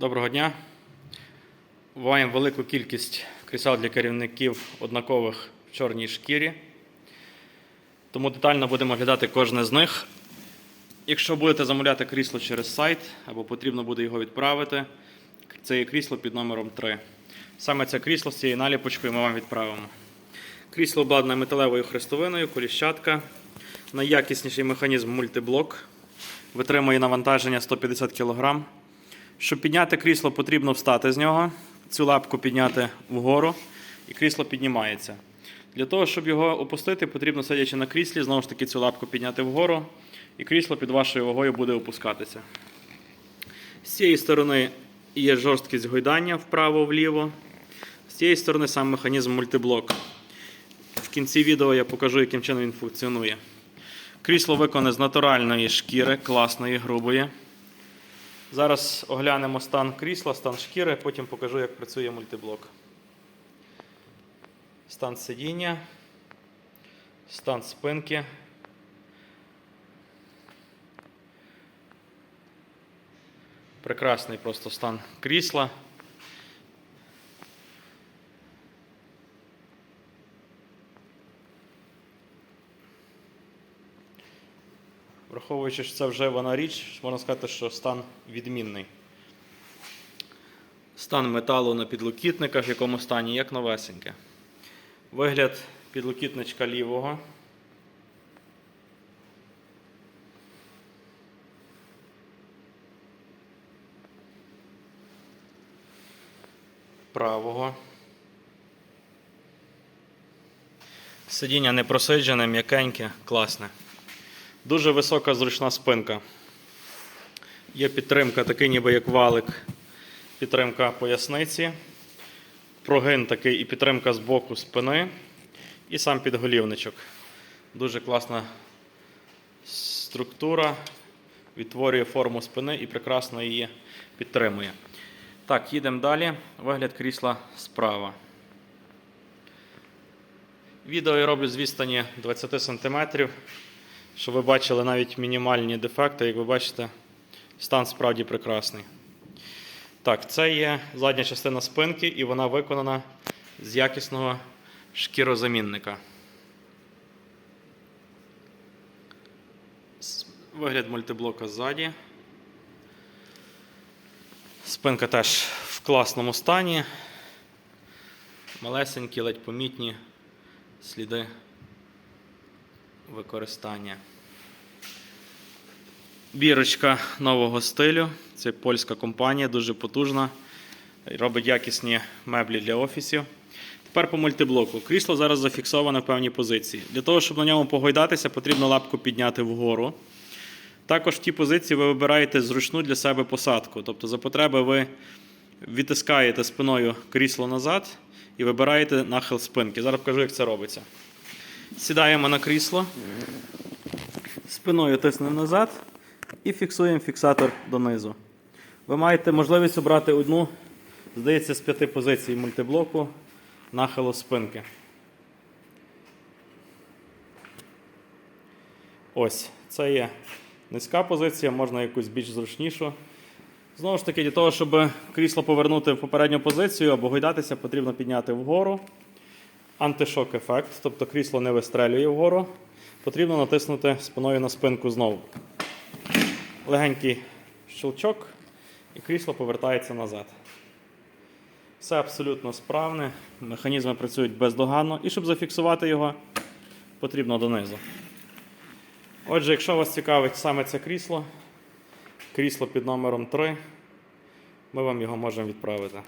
Доброго дня. Маємо велику кількість крісел для керівників однакових в чорній шкірі. Тому детально будемо оглядати кожне з них. Якщо будете замовляти крісло через сайт або потрібно буде його відправити, це є крісло під номером 3. Саме це крісло з цією наліпочкою ми вам відправимо. Крісло обладнане металевою хрестовиною, коліщатка, найякісніший механізм мультиблок, витримує навантаження 150 кг. Щоб підняти крісло, потрібно встати з нього, цю лапку підняти вгору, і крісло піднімається. Для того, щоб його опустити, потрібно, сидячи на кріслі, знову ж таки цю лапку підняти вгору, і крісло під вашою вагою буде опускатися. З цієї сторони є жорсткість гойдання вправо-вліво. З цієї сторони сам механізм мультиблок. В кінці відео я покажу, яким чином він функціонує. Крісло виконане з натуральної шкіри, класної, грубої. Зараз оглянемо стан крісла, стан шкіри, потім покажу, як працює мультиблок. Стан сидіння, стан спинки. Прекрасний просто стан крісла. Враховуючи, що це вже вона річ, можна сказати, що стан відмінний. Стан металу на підлокітниках, в якому стані, як новесеньке. Вигляд підлокітничка лівого. Правого. Сидіння не просиджене, м'якеньке, класне. Дуже висока зручна спинка. Є підтримка, такий ніби як валик, підтримка поясниці, прогин такий і підтримка з боку спини, і сам підголівничок. Дуже класна структура, відтворює форму спини і прекрасно її підтримує. Так, їдемо далі. Вигляд крісла справа. Відео я роблю з відстані 20 см щоб ви бачили навіть мінімальні дефекти, як ви бачите, стан справді прекрасний. Так, це є задня частина спинки, і вона виконана з якісного шкірозамінника. Вигляд мультиблока ззаді. Спинка теж в класному стані. Малесенькі, ледь помітні сліди використання. Бірочка нового стилю. Це польська компанія, дуже потужна. Робить якісні меблі для офісів. Тепер по мультиблоку. Крісло зараз зафіксоване в певній позиції. Для того, щоб на ньому погойдатися, потрібно лапку підняти вгору. Також в тій позиції ви вибираєте зручну для себе посадку. Тобто, за потреби ви відтискаєте спиною крісло назад і вибираєте нахил спинки. Зараз покажу, як це робиться. Сідаємо на крісло, спиною тиснемо назад і фіксуємо фіксатор донизу. Ви маєте можливість обрати одну, здається, з п'яти позицій мультиблоку нахилу спинки. Ось, це є низька позиція, можна якусь більш зручнішу. Знову ж таки, для того, щоб крісло повернути в попередню позицію або гойдатися, потрібно підняти вгору антишок ефект, тобто крісло не вистрелює вгору. Потрібно натиснути спиною на спинку знову. Легенький щелчок, і крісло повертається назад. Все абсолютно справне, механізми працюють бездоганно, і щоб зафіксувати його, потрібно донизу. Отже, якщо вас цікавить саме це крісло, крісло під номером 3, ми вам його можемо відправити.